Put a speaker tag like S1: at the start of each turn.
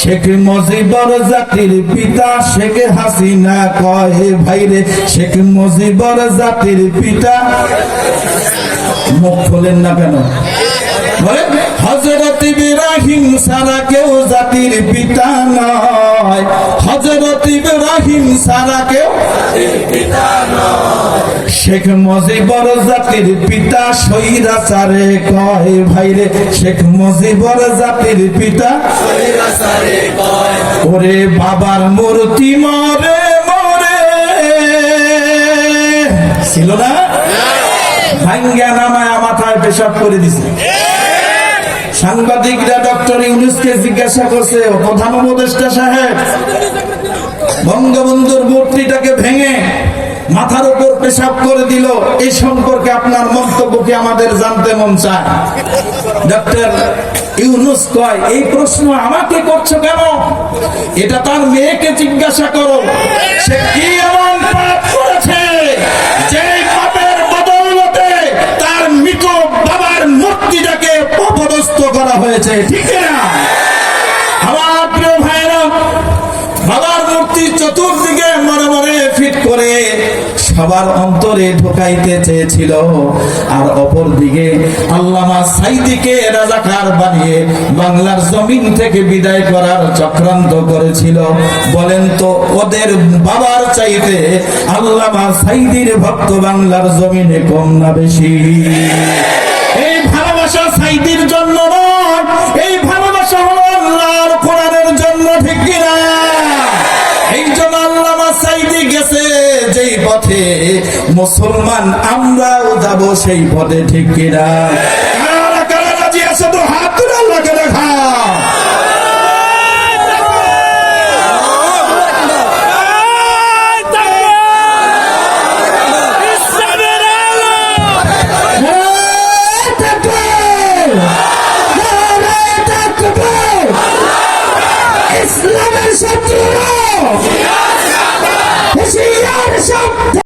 S1: শেখ মজিবর জাতির পিতা শেখ হাসিনা কয় ভাইরে, শেখ মজিবর জাতির পিতা মুখ খোলেন না কেন? হজরত ইব্রাহিম সারা কেউ জাতির পিতা নয়। সারা কেউ? শেখ জাতির পিতা সৈরাচারে কয়, ভাইরে, শেখ জাতির পিতা ওরে বাবার মূর্তি মরে মরে। ছিল না? ভাঙ্গা নামায় মাথায় পেশাব করে দিছে। সাংবাদিকরা ডক্টর ইউনুসকে জিজ্ঞাসা করছে প্রধান উপদেষ্টা সাহেব বঙ্গবন্ধুর মূর্তিটাকে ভেঙে মাথার উপর পেশাব করে দিল এই সম্পর্কে আপনার মন্তব্য কি আমাদের জানতে মন চায়? ডক্টর ইউনুস কয়, এই প্রশ্ন আমাকে করছ কেন? এটা তার মেয়েকে জিজ্ঞাসা করো। সে কি এমন পাপ করেছে যে পাপের তার মৃত বাবার মূর্তিটাকে অপদস্থ করা হয়েছে? ঠিক চতুর্দিকে মনে ফিট করে সবার অন্তরে ঢোকাইতে চেয়েছিল। আর অপর দিকে আল্লামা সাইদিকে রাজাকার বানিয়ে বাংলার জমিন থেকে বিদায় করার চক্রান্ত করেছিল। বলেন তো, ওদের বাবার চাইতে আল্লামা সাইদির ভক্ত বাংলার জমিনে কম না বেশি? এই ভালোবাসা সাইদির জন্য যেই পথে মুসলমান আমরাও যাব সেই পথে ঠিক কিনা? কারা কারা show.